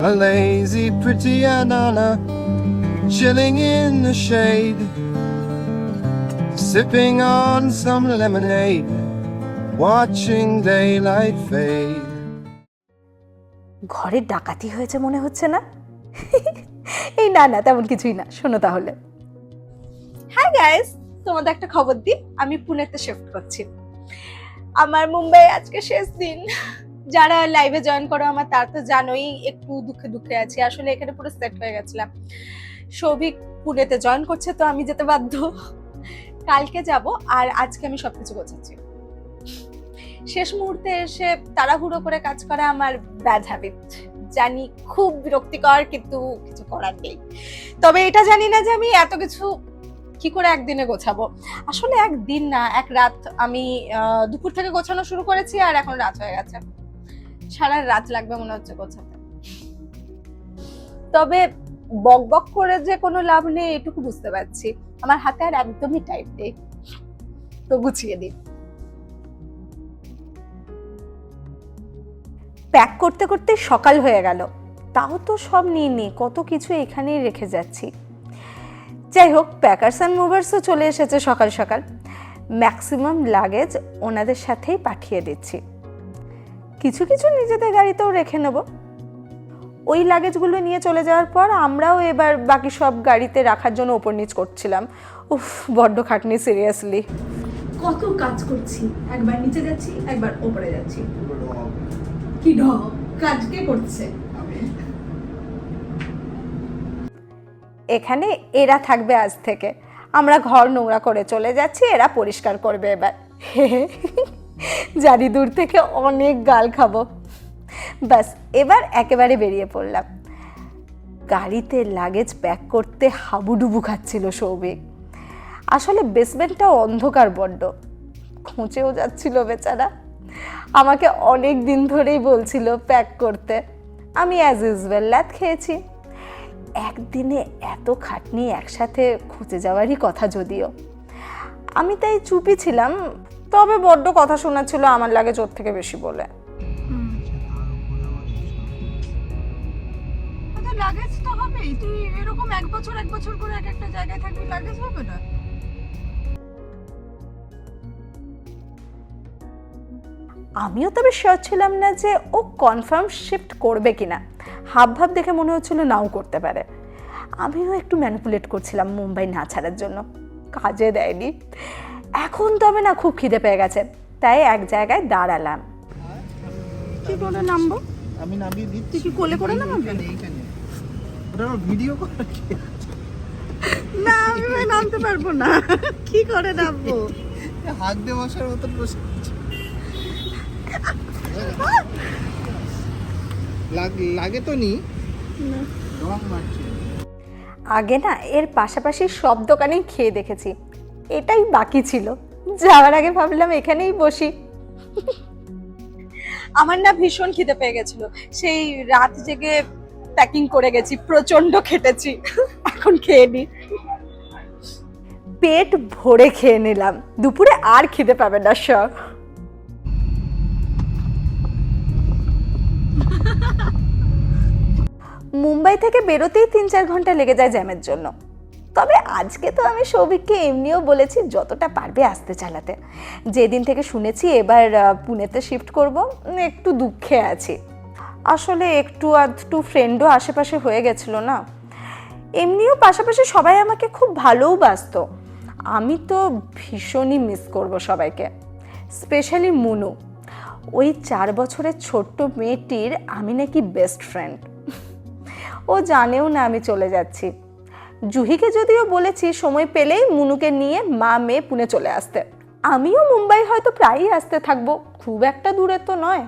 A lazy, pretty Anana, chilling in the shade, sipping on some lemonade, watching daylight fade. ঘরে ডাকাতি হয়েছে মনে হচ্ছে না এই না না তেমন কিছুই না শোনো তাহলে হাই গাইস তোমাদের একটা খবর দিই আমি পুনেতে শিফট করছি আমার মুম্বাই আজকে শেষ দিন যারা লাইভে জয়েন করো আমার, তার তো জানোই একটু দুঃখে দুঃখে আছি। আসলে এখানে পুরো সেট হয়ে গেছিলাম। সৌভিক পুনেতে জয়েন করছে তো আমি যেতে বাধ্য। কালকে যাব আর আজকে আমি সবকিছু গোছাচ্ছি। শেষ মুহূর্তে এসে তাড়াহুড়ো করে কাজ করা আমার ব্যাড হ্যাবিট জানি খুব বিরক্তিকর, কিন্তু কিছু করার নেই। তবে এটা জানি না যে আমি এত কিছু কি করে একদিনে গোছাবো। আসলে একদিন না, এক রাত আমি দুপুর থেকে গোছানো শুরু করেছি আর এখন রাত হয়ে গেছে। সারা রাত লাগবে মনে হচ্ছে গোছাতে। তবে বক বক করে যে কোনো লাভ নেই, এটুকু বুঝতে পারছি। আমার হাতে আর একদমই টাইট নেই। তো গুছিয়ে দিই। প্যাক করতে করতে সকাল হয়ে গেল। তাও তো সব নিয়ে নি, কত কিছু এখানেই রেখে যাচ্ছি। যাই হোক প্যাকার্স অ্যান্ড মুভার্সও চলে এসেছে সকাল সকাল। ম্যাক্সিমাম লাগেজ ওনাদের সাথেই পাঠিয়ে দিচ্ছি। কিছু কিছু নিজেদের গাড়িতেও রেখে নেব। ওই লাগেজগুলো নিয়ে চলে যাওয়ার পর আমরাও এবার বাকি সব গাড়িতে রাখার জন্য ওপর নিচ করছিলাম। উফ বড্ড খাটনি সিরিয়াসলি। কত কাজ করছি। একবার নিচে যাচ্ছি একবার ওপরে যাচ্ছি। কি ঢপ কাজ কে করছে? এখানে এরা থাকবে আজ থেকে। আমরা ঘর নোংরা করে চলে যাচ্ছি এরা পরিষ্কার করবে এবার। জানি দূর থেকে অনেক গাল খাব। ব্যাস, এবার একেবারে বেরিয়ে পড়লাম। গাড়িতে লাগেজ প্যাক করতে হাবুডুবু খাচ্ছিল সৌভিক। আসলে বেসমেন্টটা অন্ধকার বড্ড। খুঁচেও যাচ্ছিল বেচারা। আমাকে অনেক দিন ধরেই বলছিল প্যাক করতে। আমি অ্যাজ ইউজুয়াল ল্যাদ খেয়েছি। একদিনে এত খাটনি একসাথে খুঁজে যাওয়ারই কথা যদিও। আমি তাই চুপি ছিলাম তবে বড্ড কথা শোনাচ্ছিল আমার লাগে ওর থেকে বেশি বলে। লাগেজ তো হবেই। তুই এরকম এক বছর এক বছর করে এক একটা জায়গায় থাকবি লাগেজ হবে না? আমিও তবে শিওর ছিলাম না যে ও কনফার্ম শিফট করবে কিনা। হাব ভাব দেখে মনে হচ্ছিল নাও করতে পারে। আমিও একটু ম্যানিপুলেট করছিলাম মুম্বাই না ছাড়ার জন্য। কাজে দেয়নি। এখন তো তবে না খুব খিদে পেয়ে গেছে তাই এক জায়গায় দাঁড়ালাম। কি করে নামবো? আমি নামিয়ে দিচ্ছি। কি কোলে করে নামাবি? এইখানে। ওটা ভিডিও করা কি? না আমি নামতে পারব না। কি করে নামবো? হাত দিয়ে বসার মতন বসে লাগে তো নি? আগে না এর পাশাপাশি সব দোকানেই খেয়ে দেখেছি। এটাই বাকি ছিল। যাওয়ার আগে ভাবলাম এখানেই বসি। আমার না ভীষণ খিদে পেয়ে গেছিল। সেই রাত জেগে প্যাকিং করে গেছি প্রচণ্ড খেটেছি। এখন খেয়ে নি। পেট ভরে খেয়ে নিলাম। দুপুরে আর খিদে পাবে না সব মুম্বাই থেকে বেরোতেই তিন চার ঘণ্টা লেগে যায় জ্যামের জন্য। তবে আজকে তো আমি সৌভিককে এমনিও বলেছি যতটা পারবে আসতে চালাতে। যেদিন থেকে শুনেছি এবার পুনেতে শিফট করব একটু দুঃখে আছি। আসলে একটু আধটু ফ্রেন্ডও আশেপাশে হয়ে গেছিল না। এমনিও পাশাপাশি সবাই আমাকে খুব ভালোও বাসত। আমি তো ভীষণই মিস করব সবাইকে স্পেশালি মুনু। ওই চার বছরের ছোট্ট মেয়েটির আমি নাকি বেস্ট ফ্রেন্ড ও জানেও না আমি চলে যাচ্ছি। জুহিকে যদিও বলেছি সময় পেলেই মুনুকে নিয়ে মা মেয়ে পুনে চলে আসতে। আমিও মুম্বাই হয়তো প্রায়ই আসতে থাকব খুব একটা দূরে তো নয়।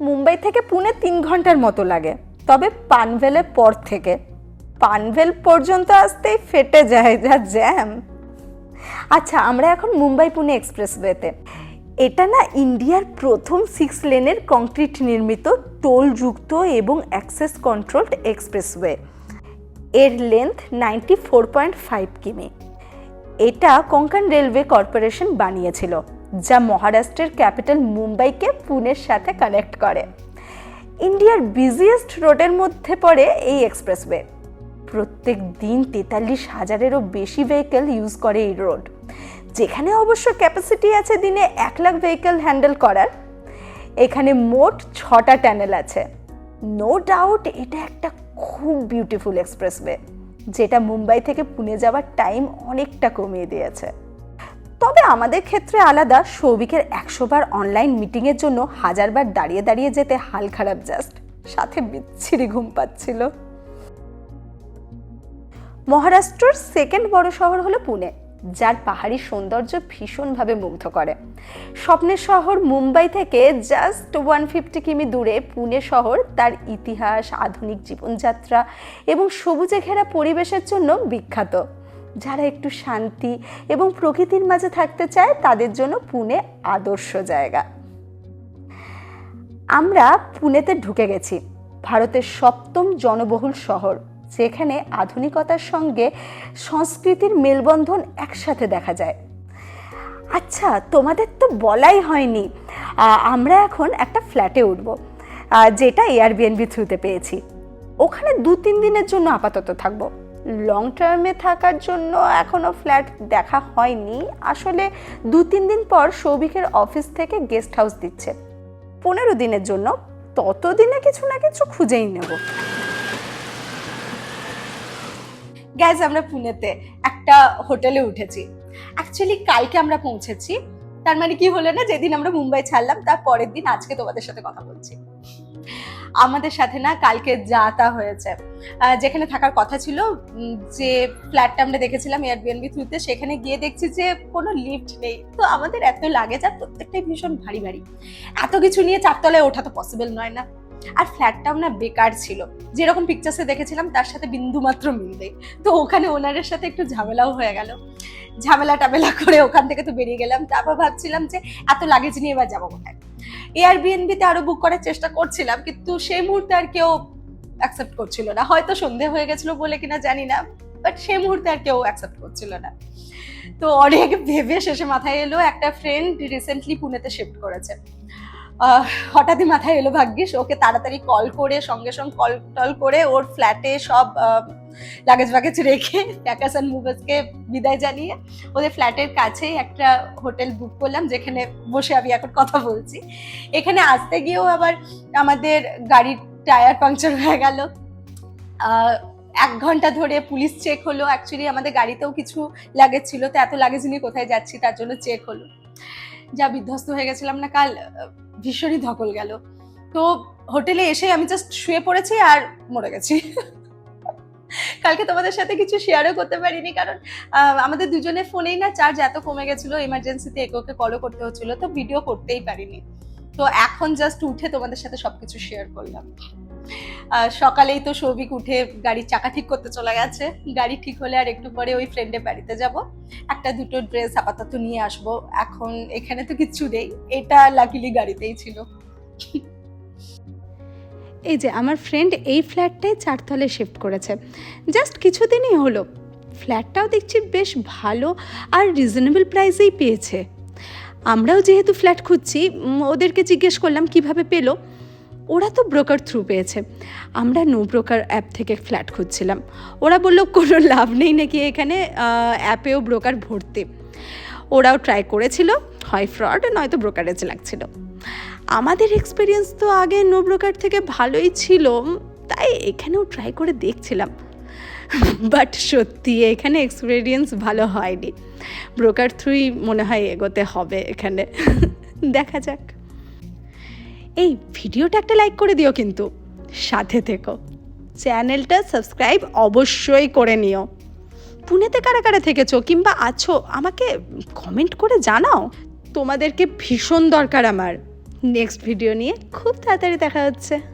মুম্বাই থেকে পুনে তিন ঘণ্টার মতো লাগে তবে পানভেলের পর থেকে। পানভেল পর্যন্ত আসতেই ফেটে যায় যা জ্যাম। আচ্ছা আমরা এখন মুম্বাই পুনে এক্সপ্রেসওয়েতে। এটা না ইন্ডিয়ার প্রথম সিক্স লেনের কংক্রিট নির্মিত টোলযুক্ত এবং অ্যাক্সেস কন্ট্রোলড এক্সপ্রেসওয়ে এর length ninety four point five কিমি। এটা কোঙ্কন রেলওয়ে কর্পোরেশন বানিয়েছিল, যা মহারাষ্ট্রের ক্যাপিটাল মুম্বাইকে পুনের সাথে কানেক্ট করে। ইন্ডিয়ার বিজিয়েস্ট রোডের মধ্যে পড়ে এই এক্সপ্রেসওয়ে প্রত্যেক দিন তেতাল্লিশ হাজারেরও বেশি ভেহিকেল ইউজ করে এই রোড যেখানে অবশ্য ক্যাপাসিটি আছে দিনে এক লাখ ভেহিকেল হ্যান্ডেল করার, এখানে মোট ছটা ট্যানেল আছে। নো ডাউট এটা একটা খুব বিউটিফুল এক্সপ্রেসওয়ে যেটা মুম্বাই থেকে পুনে যাওয়ার টাইম অনেকটা কমিয়ে দিয়েছে। তবে আমাদের ক্ষেত্রে আলাদা, সৌভিকের একশো বার অনলাইন মিটিংয়ের জন্য হাজারবার দাঁড়িয়ে দাঁড়িয়ে যেতে হাল খারাপ জাস্ট সাথে বিচ্ছিরি ঘুম পাচ্ছিল। মহারাষ্ট্রর সেকেন্ড বড় শহর হলো পুনে, যার পাহাড়ি সৌন্দর্য ভীষণভাবে মুগ্ধ করে। স্বপ্নের শহর মুম্বাই থেকে জাস্ট ওয়ান ফিফটি কিমি দূরে পুনে শহর, তার ইতিহাস, আধুনিক জীবনযাত্রা এবং সবুজে ঘেরা পরিবেশের জন্য বিখ্যাত। যারা একটু শান্তি এবং প্রকৃতির মাঝে থাকতে চায়, তাদের জন্য পুনে আদর্শ জায়গা। আমরা পুনেতে ঢুকে গেছি, ভারতের সপ্তম জনবহুল শহর। যেখানে আধুনিকতার সঙ্গে সংস্কৃতির মেলবন্ধন একসাথে দেখা যায়। আচ্ছা তোমাদের তো বলাই হয়নি। আমরা এখন একটা ফ্ল্যাটে উঠব যেটা এয়ারবিএনবি থ্রুতে পেয়েছি। ওখানে দু তিন দিনের জন্য আপাতত থাকব। লং টার্মে থাকার জন্য এখনও ফ্ল্যাট দেখা হয়নি। আসলে দু তিন দিন পর সৌভিকের অফিস থেকে গেস্ট হাউস দিচ্ছে। পনেরো দিনের জন্য, ততদিনে কিছু না কিছু খুঁজেই নেব। গ্যাস আমরা পুনেতে একটা হোটেলে উঠেছি। অ্যাকচুয়ালি কালকে আমরা পৌঁছেছি। তার মানে কি হলো না, যেদিন আমরা মুম্বাই ছাড়লাম, তার পরের দিন আজকে তোমাদের সাথে কথা বলছি। আমাদের সাথে না কালকে যা তা হয়েছে। যেখানে থাকার কথা ছিল যে ফ্ল্যাটটা আমরা দেখেছিলাম এয়ারবিএনবি থ্রুতে, সেখানে গিয়ে দেখছি যে কোনো লিফট নেই। তো আমাদের এত লাগে যা প্রত্যেকটাই ভীষণ ভারী ভারী। এত কিছু নিয়ে চারতলায় ওঠা তো পসিবল নয় না। আর ফ্ল্যাটটাও না বেকার ছিল। যেরকম পিকচার্সে দেখেছিলাম, তার সাথে বিন্দুমাত্র মিল তো ওখানে ওনারের সাথে একটু ঝামেলাও হয়ে গেল। ঝামেলা টামেলা করে ওখান থেকে তো বেরিয়ে গেলাম। তারপর ভাবছিলাম যে এত লাগেজ নিয়ে এবার যাব কোথায়? এয়ারবিএনবিতে আরও বুক করার চেষ্টা করছিলাম, কিন্তু সেই মুহূর্তে আর কেউ অ্যাকসেপ্ট করছিল না। হয়তো সন্ধে হয়ে গেছিল বলে কিনা জানি না বাট সেই মুহূর্তে আর কেউ অ্যাকসেপ্ট করছিল না। তো অনেক ভেবে শেষে মাথায় এলো, একটা ফ্রেন্ড রিসেন্টলি পুনেতে শিফট করেছে। হঠাৎই মাথায় এলো ভাগ্যিস, ওকে তাড়াতাড়ি কল করে, সঙ্গে সঙ্গে কল টল করে ওর ফ্ল্যাটে সব লাগেজ বাগেজ রেখে প্যাকাস অ্যান্ড বিদায় জানিয়ে ওদের ফ্ল্যাটের কাছেই একটা হোটেল বুক করলাম, যেখানে বসে আমি এখন কথা বলছি। এখানে আসতে গিয়েও আবার আমাদের গাড়ির টায়ার পাংচার হয়ে গেল। এক ঘণ্টা ধরে পুলিশ চেক হলো। অ্যাকচুয়ালি আমাদের গাড়িতেও কিছু লাগেজ ছিল, তো এত লাগেজ নিয়ে কোথায় যাচ্ছি তার জন্য চেক হলো। যা বিধ্বস্ত হয়ে গেছিলাম না কাল ভীষণই ধকল গেল। তো হোটেলে এসে আমি জাস্ট শুয়ে পড়েছি আর মরে গেছি। কালকে তোমাদের সাথে কিছু শেয়ারও করতে পারিনি কারণ আমাদের দুজনের ফোনেই না চার্জ এত কমে গেছিল ইমার্জেন্সিতে একে ওকে কলও করতে হচ্ছিল, তো ভিডিও করতেই পারিনি। তো এখন জাস্ট উঠে তোমাদের সাথে সবকিছু শেয়ার করলাম। সকালেই তো সৌভিক উঠে গাড়ির চাকা ঠিক করতে চলে গেছে। গাড়ি ঠিক হলে আর একটু পরে ওই ফ্রেন্ডের বাড়িতে যাব। একটা দুটো ড্রেস আপাতত নিয়ে আসব। এখন এখানে তো কিচ্ছু নেই। এটা লাকিলি গাড়িতেই ছিল। এই যে আমার ফ্রেন্ড এই ফ্ল্যাটটাই চারতলে শিফট করেছে। জাস্ট কিছুদিনই হলো। ফ্ল্যাটটাও দেখছি বেশ ভালো আর রিজনেবল প্রাইসেই পেয়েছে। আমরাও যেহেতু ফ্ল্যাট খুঁজছি ওদেরকে জিজ্ঞেস করলাম কীভাবে পেল। ওরা তো ব্রোকার থ্রু পেয়েছে। আমরা নো ব্রোকার অ্যাপ থেকে ফ্ল্যাট খুঁজছিলাম। ওরা বলল, কোনো লাভ নেই নাকি এখানে অ্যাপেও ব্রোকার ভর্তি। ওরাও ট্রাই করেছিল, হয় ফ্রড নয়তো ব্রোকারেজ লাগছিল। আমাদের এক্সপিরিয়েন্স তো আগে নো ব্রোকার থেকে ভালোই ছিল তাই এখানেও ট্রাই করে দেখছিলাম। বাট সত্যি এখানে এক্সপিরিয়েন্স ভালো হয়নি। ব্রোকার থ্রুই মনে হয় এগোতে হবে এখানে। দেখা যাক। এই ভিডিওটা একটা লাইক করে দিও কিন্তু। সাথে থেকো। চ্যানেলটা সাবস্ক্রাইব অবশ্যই করে নিও। পুনেতে কারা কারা থেকেছো কিংবা আছো, আমাকে কমেন্ট করে জানাও। তোমাদেরকে ভীষণ দরকার আমার। নেক্সট ভিডিও নিয়ে খুব তাড়াতাড়ি দেখা হচ্ছে।